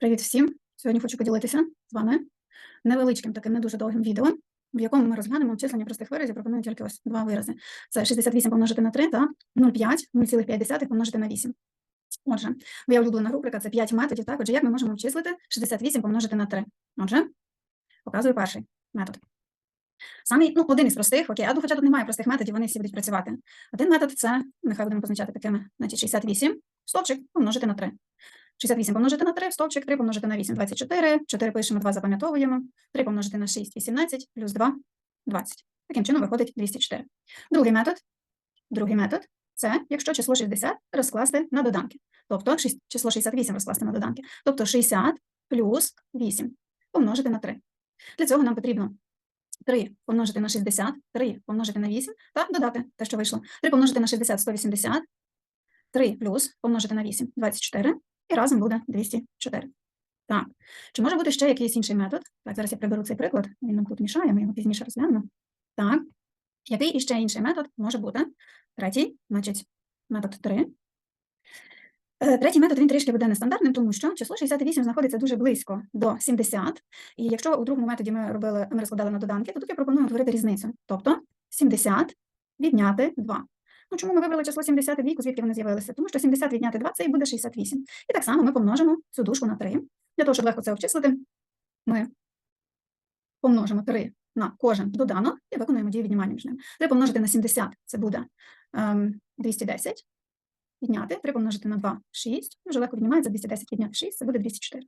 Привіт всім! Сьогодні хочу поділитися з вами невеличким таким не дуже довгим відео, в якому ми розглянемо обчислення простих виразів. Пропоную тільки ось два вирази. Це 68 помножити на 3 та 0,5, 0,5 помножити на 8. Отже, моя улюблена рубрика це 5 методів. Так, отже, як ми можемо обчислити 68 помножити на 3? Отже, показую перший метод. Самий, ну, один із простих, окей, а хоча тут немає простих методів, вони всі будуть працювати. Один метод це, нехай будемо позначати такими, значить 68, стовпчик помножити на 3. 68 помножити на 3, стовпчик 3 помножити на 8, 24, 4 пишемо, 2 запам'ятовуємо, 3 помножити на 6, 18, плюс 2, 20. Таким чином виходить 204. Другий метод, другий метод це, якщо число 60 розкласти на доданки. Тобто шість- число 68 розкласти на доданки. Тобто 60 плюс 8 помножити на 3. Для цього нам потрібно 3 помножити на 60, 3 помножити на 8 та додати те, що вийшло. 3 помножити на 60 – 180, 3 плюс помножити на 8 – 24, і разом буде 204. Так, чи може бути ще якийсь інший метод? Так, зараз я приберу цей приклад, він нам тут мішає, ми його пізніше розглянемо. Так, який іще інший метод може бути? Третій, значить, метод 3. Е, Третій метод він трішки буде нестандартним, тому що число 68 знаходиться дуже близько до 70. І якщо у другому методі ми робили, ми розкладали на доданки, то тут я пропоную утворити різницю. Тобто 70 відняти 2. Ну, чому ми вибрали число 70 і двійку, звідки вони з'явилися? Тому що 70 відняти 2 – це і буде 68. І так само ми помножимо цю дужку на 3. Для того, щоб легко це обчислити, ми помножимо 3 на кожен доданок і виконуємо дію віднімання між ними. 3 помножити на 70 – це буде ем, 210. Відняти 3 помножити на 2 – 6. Дуже легко віднімається 210 відняти 6 – це буде 204.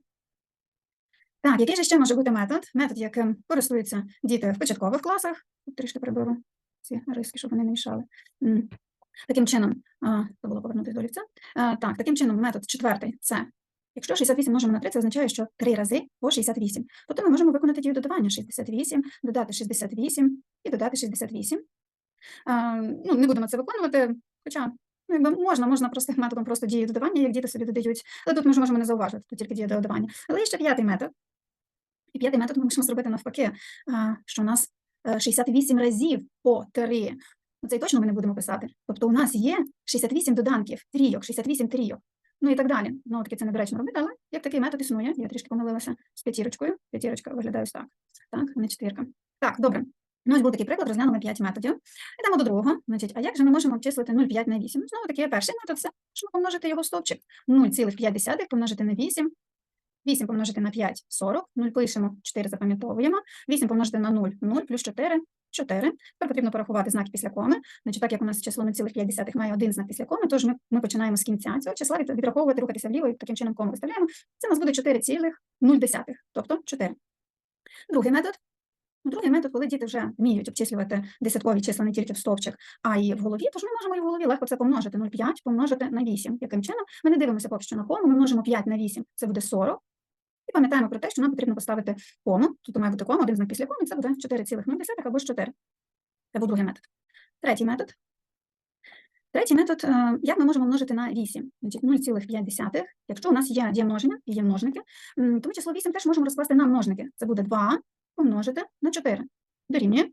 Так, який же ще може бути метод? Метод, яким користуються діти в початкових класах. Трішки приберу ці риски, щоб вони не мішали. Таким чином, це було повернути до олівця. А, Так, таким чином, метод четвертий це, якщо 68 множимо на 3, це означає, що 3 рази по 68. Тобто ми можемо виконати дію додавання 68, додати 68 і додати 68. А, Ну, не будемо це виконувати, хоча ну, якби можна, можна простим методом просто дії додавання, як діти собі додають. Але тут ми можемо не зауважити, тут тільки дія додавання. Але є ще п'ятий метод. І п'ятий метод ми можемо зробити навпаки, що у нас е, 68 разів по 3. Це точно ми не будемо писати. Тобто у нас є 68 доданків, трійок, 68 трійок, ну і так далі. Ну, таки це недоречно робити, але як такий метод існує, я трішки помилилася з п'ятірочкою. П'ятірочка виглядає ось так. Так, не четвірка. Так, добре. Ну, ось був такий приклад, розглянули 5 методів. Йдемо до другого. Значить, а як же ми можемо обчислити 0,5 на 8? Знову таки, перший метод це, щоб помножити його в стовпчик. 0,5 помножити на 8, 8 помножити на 5 – 40, 0 пишемо, 4 запам'ятовуємо, 8 помножити на 0 – 0, плюс 4 – 4. Тепер потрібно порахувати знаки після коми. Значить, так як у нас число 0,5 має один знак після коми, тож ми, ми починаємо з кінця цього числа від- відраховувати, рухатися вліво і таким чином кому виставляємо. Це у нас буде 4,0, тобто 4. Другий метод. Другий метод, коли діти вже вміють обчислювати десяткові числа не тільки в стовпчик, а й в голові, тож ми можемо і в голові легко це помножити. 0,5 помножити на 8. Яким чином? Ми не дивимося поки що на кому, ми множимо 5 на 8, це буде 40. І пам'ятаємо про те, що нам потрібно поставити кому. Тут має бути кома, один знак після коми, це буде 4,0 або ж 4. Це був другий метод. Третій метод. Третій метод, е, як ми можемо множити на 8? Значить, 0,5. Якщо у нас є діємноження і є множники, то ми число 8 теж можемо розкласти на множники. Це буде 2 помножити на 4. Дорівнює.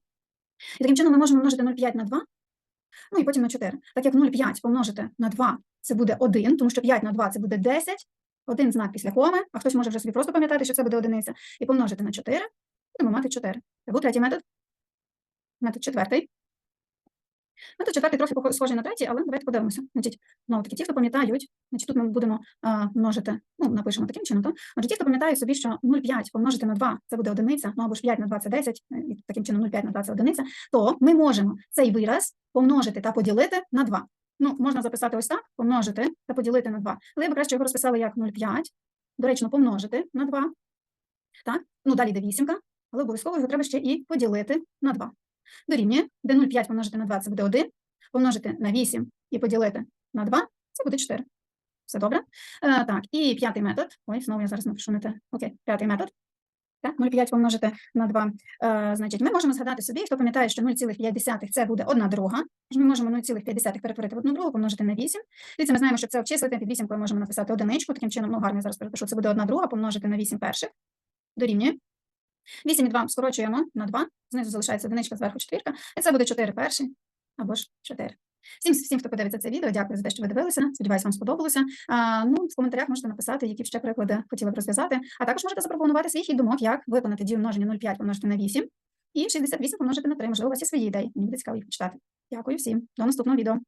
І таким чином ми можемо множити 0,5 на 2, ну і потім на 4. Так як 0,5 помножити на 2 це буде 1, тому що 5 на 2 це буде 10, один знак після коми, а хтось може вже собі просто пам'ятати, що це буде одиниця, і помножити на 4, будемо мати 4. Це був третій метод. Метод четвертий. Метод четвертий трохи схожий на третій, але давайте подивимося. Значить, знову таки, ті, хто пам'ятають, значить, тут ми будемо а, множити, ну, напишемо таким чином, то. Отже, ті, хто пам'ятають собі, що 0,5 помножити на 2 – це буде одиниця, ну або ж 5 на 2 – це 10, е, і таким чином 0,5 на 2 – це одиниця, то ми можемо цей вираз помножити та поділити на 2. Ну, можна записати ось так, помножити та поділити на 2. Але я би краще його розписала як 0,5, доречно помножити на 2. Так, ну далі йде вісімка, але обов'язково його треба ще і поділити на 2. Дорівнює, де 0,5 помножити на 2 – це буде 1, помножити на 8 і поділити на 2 – це буде 4. Все добре? Е, так, і п'ятий метод. Ой, знову я зараз напишу не те. Окей, п'ятий метод. Так, 0,5 помножити на 2. Е, значить, ми можемо згадати собі, хто пам'ятає, що 0,5 – це буде 1 друга. Ми можемо 0,5 перетворити в 1 другу, помножити на 8. Дивіться, ми знаємо, що це обчислити. Під вісімкою можемо написати одиничку. Таким чином, ну гарно, я зараз перепишу, це буде 1 друга, помножити на 8 перших. Дорівнює. 8 і 2 скорочуємо на 2. Знизу залишається одиничка, зверху четвірка. І це буде 4 перші або ж 4 Всім, всім, хто подивиться це відео, дякую за те, що ви дивилися. Сподіваюсь, вам сподобалося. А, ну, в коментарях можете написати, які ще приклади хотіли б розв'язати. А також можете запропонувати свій хід думок, як виконати дію множення 0,5 помножити на 8 і 68 помножити на 3. Можливо, у вас є свої ідеї. Мені буде цікаво їх почитати. Дякую всім. До наступного відео.